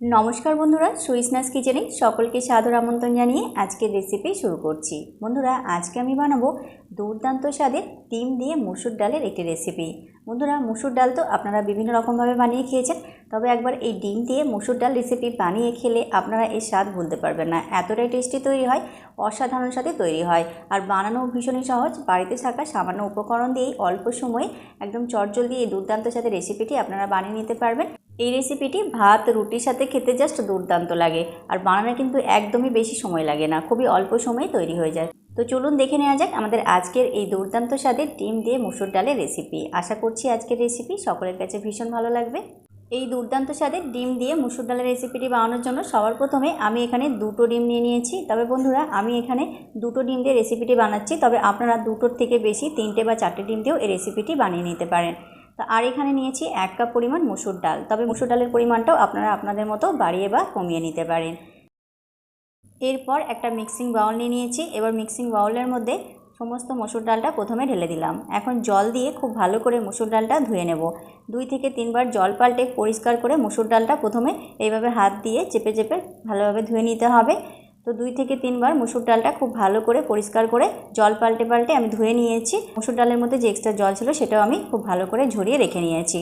নমস্কার বন্ধুরা, সুইসনাস কিচেনে সকলকে সাদর আমন্ত্রণ জানিয়ে আজকের রেসিপি শুরু করছি। বন্ধুরা, আজকে আমি বানাবো দুর্দান্ত স্বাদের ডিম দিয়ে মুসুর ডালের একটি রেসিপি বন্ধুরা, মুসুর ডাল তো আপনারা বিভিন্ন রকমভাবে বানিয়ে খেয়েছেন, তবে একবার এই ডিম দিয়ে মুসুর ডাল রেসিপি বানিয়ে খেলে আপনারা এর স্বাদ ভুলতে পারবেন না। এতটাই টেস্টি তৈরি হয়, অসাধারণ স্বাদে তৈরি হয়, আর বানানো ভীষণই সহজ। বাড়িতে থাকা সামান্য উপকরণ দিয়েই অল্প সময়ে একদম চটজলদি এই দুর্দান্ত স্বাদের রেসিপিটি আপনারা বানিয়ে নিতে পারবেন। এই রেসিপিটি ভাত, রুটির সাথে খেতে জাস্ট দুর্দান্ত লাগে। আর বানানো কিন্তু একদমই বেশি সময় লাগে না, খুবই অল্প সময়ে তৈরি হয়ে যায়। তো চলুন দেখে নেওয়া যাক আমাদের আজকের এই দুর্দান্ত স্বাদের ডিম দিয়ে মুসুর ডালের রেসিপি আশা করছি আজকের রেসিপি সকলের কাছে ভীষণ ভালো লাগবে। এই দুর্দান্ত স্বাদের ডিম দিয়ে মুসুর ডালের রেসিপিটি বানানোর জন্য সবার প্রথমে আমি এখানে দুটো ডিম নিয়ে নিয়েছি। তবে বন্ধুরা, আমি এখানে দুটো ডিম দিয়ে রেসিপিটি বানাচ্ছি। তবে আপনারা দুটোর থেকে বেশি তিনটে বা চারটে ডিম দিয়েও এই রেসিপিটি বানিয়ে নিতে পারেন। আর এখানে নিয়েছি এক কাপ পরিমাণ মুসুর ডাল। তবে মুসুর ডালের পরিমাণটাও আপনারা আপনাদের মতো বাড়িয়ে বা কমিয়ে নিতে পারেন। এরপর একটা মিক্সিং বাউল নিয়ে নিয়েছি। এবার মিক্সিং বাউলের মধ্যে সমস্ত মসুর ডালটা প্রথমে ঢেলে দিলাম। এখন জল দিয়ে খুব ভালো করে মসুর ডালটা ধুয়ে নেব। দুই থেকে তিনবার জল পাল্টে পরিষ্কার করে মসুর ডালটা প্রথমে এইভাবে হাত দিয়ে চেপে চেপে ভালোভাবে ধুয়ে নিতে হবে। তো দুই থেকে তিনবার মুসুর ডালটা খুব ভালো করে পরিষ্কার করে জল পাল্টে পাল্টে আমি ধুয়ে নিয়েছি। মুসুর ডালের মধ্যে যে এক্সট্রা জল ছিল সেটাও আমি খুব ভালো করে ঝরিয়ে রেখে নিয়েছি।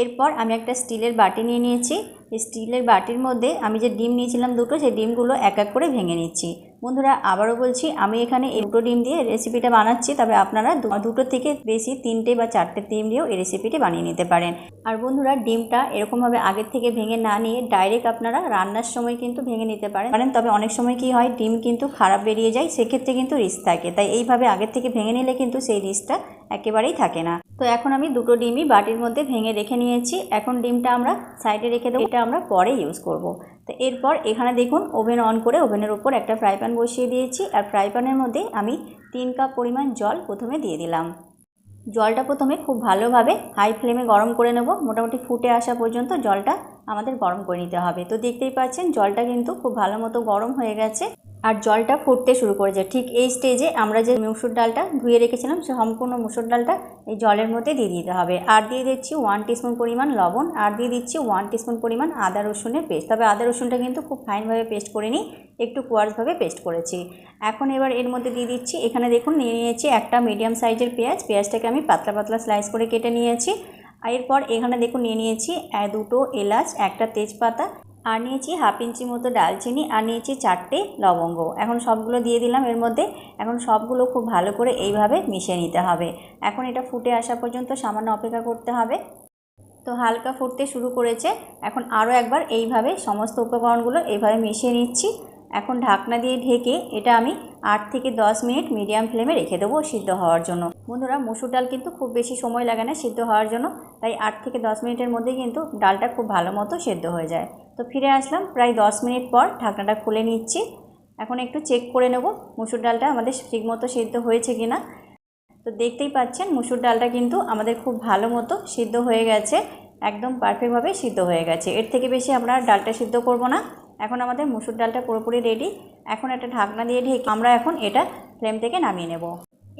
এরপর আমি একটা স্টিলের বাটি নিয়ে নিয়েছি। স্টিলের বাটির মধ্যে আমি যে ডিম নিয়েছিলাম দুটো, সেই ডিমগুলো এক এক করে ভেঙে নিচ্ছি। বন্ধুরা, আবারও বলছি, আমি এখানে দুটো ডিম দিয়ে রেসিপিটা বানাচ্ছি। তবে আপনারা দুটো থেকে বেশি তিনটে বা চারটে ডিম দিয়েও এই রেসিপিটি বানিয়ে নিতে পারেন। আর বন্ধুরা, ডিমটা এরকমভাবে আগের থেকে ভেঙে না নিয়ে ডাইরেক্ট আপনারা রান্নার সময় কিন্তু ভেঙে নিতে পারেন। পারেন, তবে অনেক সময় কি হয়, ডিম কিন্তু খারাপ বেরিয়ে যায়, সেক্ষেত্রে কিন্তু রিস্ক থাকে। তাই এইভাবে আগের থেকে ভেঙে নিলে কিন্তু সেই রিস্কটা একেবারেই থাকে না। তো এখন আমি দুটো ডিমই বাটির মধ্যে ভেঙে রেখে নিয়েছি। এখন ডিমটা আমরা সাইডে রেখে দেবো। এটা আমরা পরে ইউজ করব। তো এরপর এখানে দেখুন, ওভেন অন করে ওভেনের উপর একটা ফ্রাই প্যান বসিয়ে দিয়েছি। আর ফ্রাই প্যানের মধ্যে আমি তিন কাপ পরিমাণ জল প্রথমে দিয়ে দিলাম। জলটা প্রথমে খুব ভালোভাবে হাই ফ্লেমে গরম করে নেব। মোটামুটি ফুটে আসা পর্যন্ত জলটা আমাদের গরম করে নিতে হবে। তো দেখতেই পাচ্ছেন, জলটা কিন্তু খুব ভালো মতো গরম হয়ে গেছে। আর জলটা ফুটতে শুরু করেছে। ঠিক এই স্টেজে আমরা যে মুসুর ডালটা ধুয়ে রেখেছিলাম, সে সম্পূর্ণ মুসুর ডালটা এই জলের মধ্যে দিয়ে দিতে হবে। আর দিয়ে দিচ্ছি ওয়ান টিস্পুন পরিমাণ লবণ, আর দিয়ে দিচ্ছি ওয়ান টিস্পুন পরিমাণ আদা রসুনের পেস্ট তবে আদা রসুনটা কিন্তু খুব ফাইনভাবে পেস্ট করে নিই, একটু কোয়ার্সভাবে পেস্ট করেছি। এখন এবার এর মধ্যে দিয়ে দিচ্ছি, এখানে দেখুন নিয়ে নিয়েছি একটা মিডিয়াম সাইজের পেঁয়াজ। পেঁয়াজটাকে আমি পাতলা পাতলা স্লাইস করে কেটে নিয়েছি। এরপর এখানে দেখুন নিয়ে নিয়েছি দুটো এলাচ, একটা তেজপাতা আর নিয়েছি হাফ ইঞ্চি মতো ডালচিনি আর নিয়েছি চারটে লবঙ্গ। এখন সবগুলো দিয়ে দিলাম এর মধ্যে। এখন সবগুলো খুব ভালো করে এইভাবে মিশিয়ে নিতে হবে। এখন এটা ফুটে আসা পর্যন্ত সামান্য অপেক্ষা করতে হবে। তো হালকা ফুটতে শুরু করেছে। এখন আরও একবার এইভাবে সমস্ত উপকরণগুলো এইভাবে মিশিয়ে নিচ্ছি। এখন ঢাকনা দিয়ে ঢেকে এটা আমি আট থেকে দশ মিনিট মিডিয়াম ফ্লেমে রেখে দেবো সিদ্ধ হওয়ার জন্য। বন্ধুরা, মুসুর ডাল কিন্তু খুব বেশি সময় লাগে না সিদ্ধ হওয়ার জন্য, তাই আট থেকে দশ মিনিটের মধ্যে কিন্তু ডালটা খুব ভালো মতো সেদ্ধ হয়ে যায়। তো ফিরে আসলাম, প্রায় দশ মিনিট পর ঢাকনাটা খুলে নিচ্ছি। এখন একটু চেক করে নেব মুসুর ডালটা আমাদের ঠিকমতো সিদ্ধ হয়েছে কি না তো দেখতেই পাচ্ছেন, মুসুর ডালটা কিন্তু আমাদের খুব ভালো মতো সিদ্ধ হয়ে গেছে, একদম পারফেক্টভাবে সিদ্ধ হয়ে গেছে। এর থেকে বেশি আমরা ডালটা সিদ্ধ করব না। এখন আমাদের মুসুর ডালটা পুরোপুরি রেডি এখন একটা ঢাকনা দিয়ে ঢেকে আমরা এখন এটা ফ্লেম থেকে নামিয়ে নেব।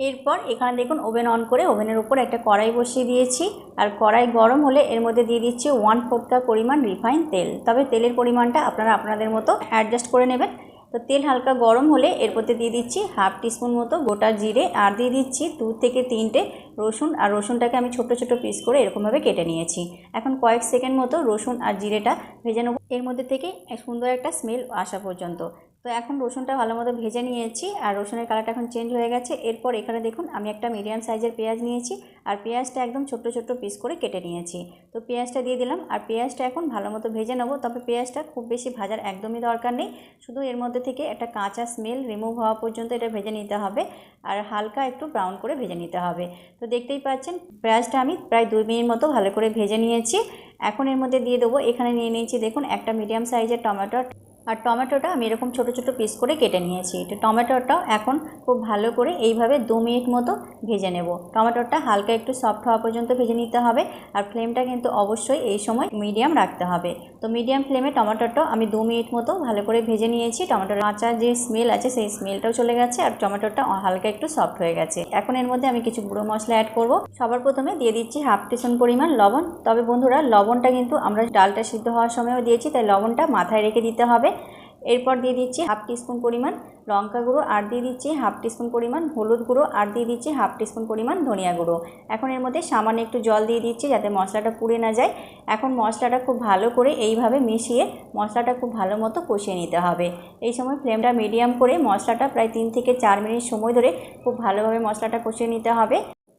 এরপর এখানে দেখুন ওভেন অন করে ওভেনের উপর একটা কড়াই বসিয়ে দিয়েছি। আর কড়াই গরম হলে এর মধ্যে দিয়ে দিচ্ছি ওয়ান ফোর্থ পরিমাণ রিফাইন তেল। তবে তেলের পরিমাণটা আপনারা আপনাদের মতো অ্যাডজাস্ট করে নেবেন। তো তেল হালকা গরম হলে এরপরতে দিয়ে দিচ্ছি হাফ টিস্পুন মতো গোটা জিরে আর দিয়ে দিচ্ছি দু থেকে তিনটে রসুন। আর রসুনটাকে আমি ছোটো ছোটো পিস করে এরকমভাবে কেটে নিয়েছি। এখন কয়েক সেকেন্ড মতো রসুন আর জিরেটা ভেজে নেব। এর মধ্যে থেকে সুন্দর একটা স্মেল আসা পর্যন্ত। তো এখন রসুনটা ভালো মতো ভেজে নিয়েছি আর রসুনের কালারটা এখন চেঞ্জ হয়ে গেছে। এরপর এখানে দেখুন, আমি একটা মিডিয়াম সাইজের পেঁয়াজ নিয়েছি আর পেঁয়াজটা একদম ছোট্ট ছোট্ট পিস করে কেটে নিয়েছি। তো পেঁয়াজটা দিয়ে দিলাম আর পেঁয়াজটা এখন ভালো মতো ভেজে নেব, তবে পেঁয়াজটা খুব বেশি ভাজার একদমই দরকার নেই। শুধু এর মধ্যে থেকে একটা কাঁচা স্মেল রিমুভ হওয়া পর্যন্ত এটা ভেজে নিতে হবে আর হালকা একটু ব্রাউন করে ভেজে নিতে হবে। তো দেখতেই পাচ্ছেন, পেঁয়াজটা আমি প্রায় দুই মিনিট মতো ভালো করে ভেজে নিয়েছি। এখন এর মধ্যে দিয়ে দেবো, এখানে নিয়ে নিয়েছি দেখুন একটা মিডিয়াম সাইজের টমেটো আর টমেটোটা আমি এরকম ছোট ছোট পিস করে কেটে নিয়েছি। তো টমেটোটাও এখন খুব ভালো করে এইভাবে দু মিনিট মতো ভেজে নেব। টমেটোটা হালকা একটু সফট হওয়া পর্যন্ত ভেজে নিতে হবে আর ফ্লেমটা কিন্তু অবশ্যই এই সময় মিডিয়াম রাখতে হবে। তো মিডিয়াম ফ্লেমে টমেটোটাও আমি দু মিনিট মতো ভালো করে ভেজে নিয়েছি। টমেটোর কাঁচা যে স্মেল আছে সেই স্মেলটাও চলে গেছে আর টমেটোটা হালকা একটু সফট হয়ে গেছে। এখন এর মধ্যে আমি কিছু গুঁড়ো মশলা অ্যাড করব। সবার প্রথমে দিয়ে দিচ্ছি হাফ টিস্পুন পরিমাণ লবণ। তবে বন্ধুরা, লবণটা কিন্তু আমরা ডালটা সিদ্ধ হওয়ার সময়ও দিয়েছি, তাই লবণটা মাথায় রেখে দিতে হবে। এরপর দিয়ে দিচ্ছি হাফ টিস্পুন পরিমাণ লঙ্কা গুঁড়ো, আর দিয়ে দিচ্ছি হাফ টিস্পুন পরিমাণ হলুদ গুঁড়ো, আর দিয়ে দিচ্ছি হাফ টিস্পুন পরিমাণ ধনিয়া গুঁড়ো। এখন এর মধ্যে সামান্য একটু জল দিয়ে দিচ্ছি যাতে মশলাটা পুড়ে না যায়। এখন মশলাটা খুব ভালো করে এইভাবে মিশিয়ে মশলাটা খুব ভালো মতো কষিয়ে নিতে হবে। এই সময় ফ্লেমটা মিডিয়াম করে মশলাটা প্রায় তিন থেকে চার মিনিট সময় ধরে খুব ভালোভাবে মশলাটা কষিয়ে নিতে হবে।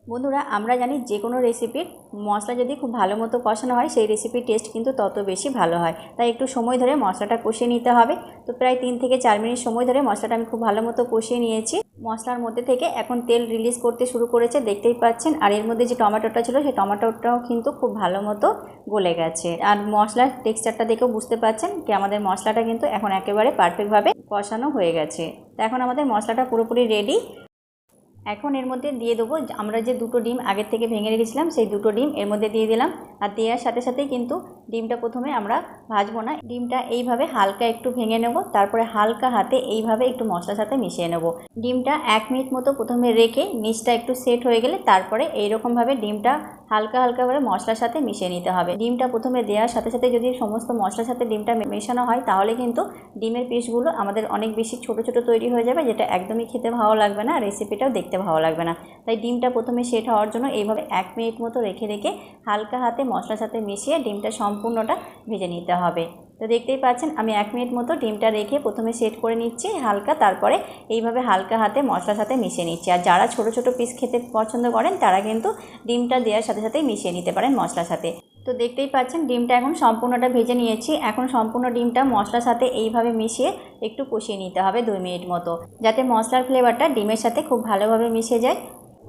বন্ধুরা, আমরা জানি যে কোনো রেসিপির মশলা যদি খুব ভালো মতো কষানো হয়, সেই রেসিপির টেস্ট কিন্তু তত বেশি ভালো হয়। তাই একটু সময় ধরে মশলাটা কষিয়ে নিতে হবে। তো প্রায় তিন থেকে চার মিনিট সময় ধরে মশলাটা আমি খুব ভালো মতো কষিয়ে নিয়েছি। মশলার মধ্যে থেকে এখন তেল রিলিজ করতে শুরু করেছে, দেখতেই পাচ্ছেন। আর এর মধ্যে যে টমেটোটা ছিল, সেই টমেটোটাও কিন্তু খুব ভালো মতো গলে গেছে। আর মশলার টেক্সচারটা দেখেও বুঝতে পাচ্ছেন কি আমাদের মশলাটা কিন্তু এখন একেবারে পারফেক্টভাবে কষানো হয়ে গেছে। তো এখন আমাদের মশলাটা পুরোপুরি রেডি এখন এর মধ্যে দিয়ে দেবো, আমরা যে দুটো ডিম আগের থেকে ভেঙে রেখেছিলাম, সেই দুটো ডিম এর মধ্যে দিয়ে দিলাম। আর দেওয়ার সাথে সাথেই কিন্তু ডিমটা প্রথমে আমরা ভাজবো না। ডিমটা এইভাবে হালকা একটু ভেঙে নেব, তারপরে হালকা হাতে এইভাবে একটু মশলার সাথে মিশিয়ে নেব। ডিমটা এক মিনিট মতো প্রথমে রেখে নিচটা একটু সেট হয়ে গেলে তারপরে এইরকমভাবে ডিমটা হালকা হালকাভাবে মশলার সাথে মিশিয়ে নিতে হবে। ডিমটা প্রথমে দেওয়ার সাথে সাথে যদি সমস্ত মশলার সাথে ডিমটা মেশানো হয়, তাহলে কিন্তু ডিমের পিসগুলো আমাদের অনেক বেশি ছোট ছোট তৈরি হয়ে যাবে, যেটা একদমই খেতে ভালো লাগবে না। রেসিপিটাও দেখতে ভালো লাগবে না। তাই ডিমটা প্রথমে সেট হওয়ার জন্য এইভাবে এক মিনিট মতো রেখে রেখে হালকা হাতে মশলার সাথে মিশিয়ে ডিমটা সম্পূর্ণটা ভেজে নিতে হবে। তো দেখতেই পাচ্ছেন আমি এক মিনিট মতো ডিমটা রেখে প্রথমে সেট করে নিচ্ছি হালকা, তারপরে এইভাবে হালকা হাতে মশলার সাথে মিশিয়ে নিচ্ছি। আর যারা ছোট ছোট পিস খেতে পছন্দ করেন তারা কিন্তু ডিমটা দেওয়ার সাথে সাথেই মিশিয়ে নিতে পারেন মশলার সাথে। তো দেখতেই পাচ্ছেন, ডিমটা এখন সম্পূর্ণটা ভেজে নিয়েছি। এখন সম্পূর্ণ ডিমটা মশলার সাথে এইভাবে মিশিয়ে একটু কষিয়ে নিতে হবে দুই মিনিট মতো, যাতে মশলার ফ্লেভারটা ডিমের সাথে খুব ভালোভাবে মিশে যায়।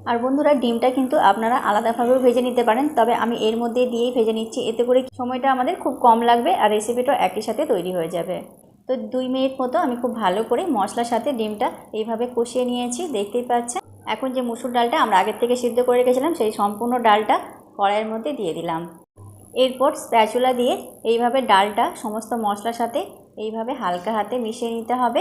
আর বন্ধুরা, ডিমটা কিন্তু আপনারা আলাদাভাবেও ভেজে নিতে পারেন, তবে আমি এর মধ্যে দিয়েই ভেজে নিচ্ছি। এতে করে সময়টা আমাদের খুব কম লাগবে আর রেসিপিটাও একই সাথে তৈরি হয়ে যাবে। তো দুই মিনিট মতো আমি খুব ভালো করে মশলার সাথে ডিমটা এইভাবে কষিয়ে নিয়েছি, দেখতেই পাচ্ছেন। এখন যে মুসুর ডালটা আমরা আগের থেকে সিদ্ধ করে রেখেছিলাম, সেই সম্পূর্ণ ডালটা কড়াইয়ের মধ্যে দিয়ে দিলাম। এরপর স্প্যাচুলা দিয়ে এইভাবে ডালটা সমস্ত মশলার সাথে এইভাবে হালকা হাতে মিশিয়ে নিতে হবে।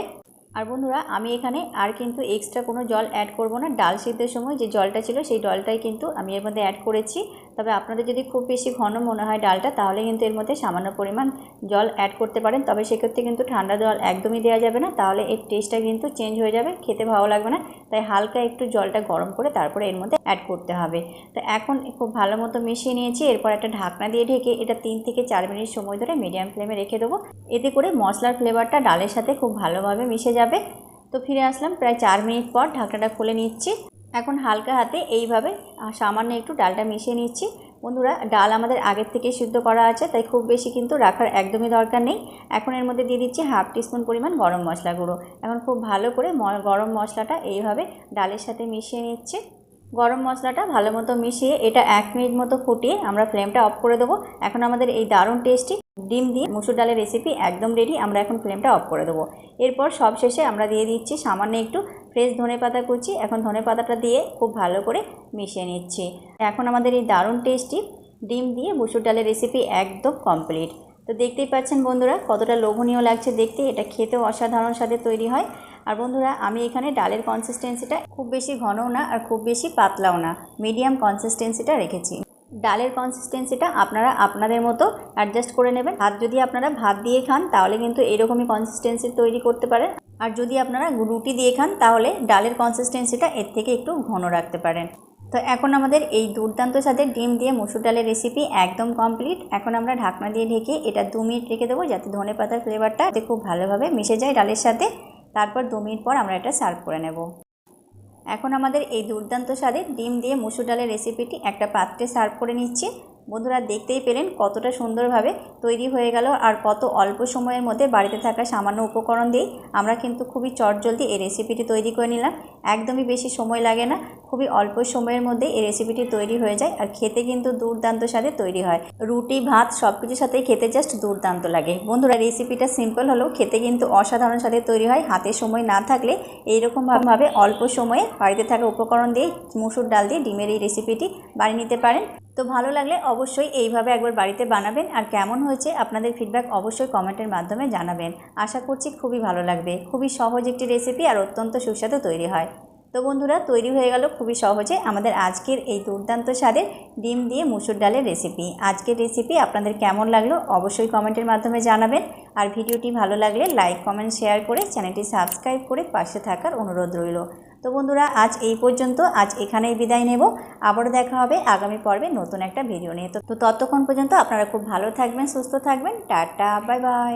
আর বন্ধুরা, আমি এখানে আর কিন্তু এক্সট্রা কোনো জল অ্যাড করব না। ডাল সিদ্ধের সময় যে জলটা ছিল সেই জলটাই কিন্তু আমি এর মধ্যে অ্যাড করেছি। তবে আপনাদের যদি খুব বেশি ঘন মনে হয় ডালটা, তাহলে কিন্তু এর মধ্যে সামান্য পরিমাণ জল অ্যাড করতে পারেন। তবে সেক্ষেত্রে কিন্তু ঠান্ডা জল একদমই দেওয়া যাবে না। তাহলে এর টেস্টটা কিন্তু চেঞ্জ হয়ে যাবে, খেতে ভালো লাগবে না। তাই হালকা একটু জলটা গরম করে তারপরে এর মধ্যে অ্যাড করতে হবে। তো এখন খুব ভালো মতো মিশিয়ে নিয়েছি। এরপর একটা ঢাকনা দিয়ে ঢেকে এটা তিন থেকে চার মিনিট সময় ধরে মিডিয়াম ফ্লেমে রেখে দেবো। এতে করে মশলার ফ্লেভারটা ডালের সাথে খুব ভালোভাবে মিশে যাবে। তো ফিরে আসলাম প্রায় চার মিনিট পর ঢাকনাটা খুলে নিচ্ছি। এখন হালকা হাতে এইভাবে সামান্য একটু ডালটা মিশিয়ে নিচ্ছি। বন্ধুরা, ডাল আমাদের আগের থেকে সিদ্ধ করা আছে, তাই খুব বেশি কিন্তু রাখার একদমই দরকার নেই। এখন এর মধ্যে দিয়ে দিচ্ছি হাফ টিস্পুন পরিমাণ গরম মশলা গুঁড়ো। এখন খুব ভালো করে গরম মশলাটা এইভাবে ডালের সাথে মিশিয়ে নিচ্ছে। গরম মশলাটা ভালো মতো মিশিয়ে এটা এক মিনিট মতো ফুটিয়ে আমরা ফ্লেমটা অফ করে দেবো। এখন আমাদের এই দারুণ টেস্টি ডিম দিয়ে মুসুর ডালের রেসিপি একদম রেডি আমরা এখন ফ্লেমটা অফ করে দেবো। এরপর সব শেষে আমরা দিয়ে দিচ্ছি সামান্য একটু ফ্রেশ ধনে পাতা কুচি। এখন ধনে পাতাটা দিয়ে খুব ভালো করে মিশিয়ে নিচ্ছি। এখন আমাদের এই দারুণ টেস্টি ডিম দিয়ে মুসুর ডালের রেসিপি একদম কমপ্লিট তো দেখতেই পাচ্ছেন বন্ধুরা, কতটা লোভনীয় লাগছে দেখতে। এটা খেতেও অসাধারণ স্বাদে তৈরি হয়। আর বন্ধুরা, আমি এখানে ডালের কনসিস্টেন্সিটা খুব বেশি ঘনও না আর খুব বেশি পাতলাও না। মিডিয়াম কনসিস্টেন্সিটা রেখেছি। ডালের কনসিস্টেন্সিটা আপনারা আপনাদের মতো অ্যাডজাস্ট করে নেবেন। ভাত যদি আপনারা ভাত দিয়ে খান, তাহলে কিন্তু এরকমই কনসিস্টেন্সি তৈরি করতে পারেন। আর যদি আপনারা রুটি দিয়ে খান, তাহলে ডালের কনসিস্টেন্সিটা এর থেকে একটু ঘন রাখতে পারেন। তো এখন আমাদের এই দুর্দান্ত সাথে ডিম দিয়ে মসুর ডালের রেসিপি একদম কমপ্লিট এখন আমরা ঢাকনা দিয়ে ঢেকে এটা দু মিনিট রেখে দেবো, যাতে ধনে পাতার ফ্লেভারটা খুব ভালোভাবে মিশে যায় ডালের সাথে। তারপর দু মিনিট পর আমরা এটা সার্ভ করে নেব। এখন আমাদের এই দুর্দান্ত স্বাদে ডিম দিয়ে মুসুর ডালের রেসিপিটি একটা পাত্রে সার্ভ করে নিচ্ছি। বন্ধুরা দেখতেই পেলেন কতটা সুন্দরভাবে তৈরি হয়ে গেল আর কত অল্প সময়ের মধ্যে বাড়িতে থাকা সামান্য উপকরণ দিয়েই আমরা কিন্তু খুবই চটজলদি এই রেসিপিটি তৈরি করে নিলাম। একদমই বেশি সময় লাগে না। খুবই অল্প সময়ের মধ্যে এই রেসিপিটি তৈরি হয়ে যায় আর খেতে কিন্তু দুর্দান্ত স্বাদে তৈরি হয়। রুটি, ভাত সব কিছুর সাথে খেতে জাস্ট দুর্দান্ত লাগে। বন্ধুরা রেসিপিটা সিম্পল হলেও খেতে কিন্তু অসাধারণ স্বাদে তৈরি হয়। হাতে সময় না থাকলে এইরকমভাবে অল্প সময়ে বাড়িতে থাকা উপকরণ দিয়ে মুসুর ডাল দিয়ে ডিমের এই রেসিপিটি বানিয়ে নিতে পারেন। তো ভালো লাগলে অবশ্যই এইভাবে একবার বাড়িতে বানাবেন আর কেমন হয়েছে আপনাদের ফিডব্যাক অবশ্যই কমেন্টের মাধ্যমে জানাবেন। আশা করছি খুবই ভালো লাগবে। খুবই সহজ একটি রেসিপি আর অত্যন্ত সুস্বাদু তৈরি হয়। তো বন্ধুরা, তৈরি হয়ে গেল খুবই সহজে আমাদের আজকের এই দুর্দান্ত স্বাদের ডিম দিয়ে মুসুর ডালের রেসিপি আজকের রেসিপি আপনাদের কেমন লাগল অবশ্যই কমেন্টের মাধ্যমে জানাবেন। আর ভিডিওটি ভালো লাগলে লাইক কমেন্ট শেয়ার করে চ্যানেলটি সাবস্ক্রাইব করে পাশে থাকার অনুরোধ রইল। তো বন্ধুরা, আজ এই পর্যন্ত, আজ এখানেই বিদায় নেব। আবারও দেখা হবে আগামী পর্বে নতুন একটা ভিডিও নিয়ে। তো ততক্ষণ পর্যন্ত আপনারা খুব ভালো থাকবেন, সুস্থ থাকবেন। Tata bye bye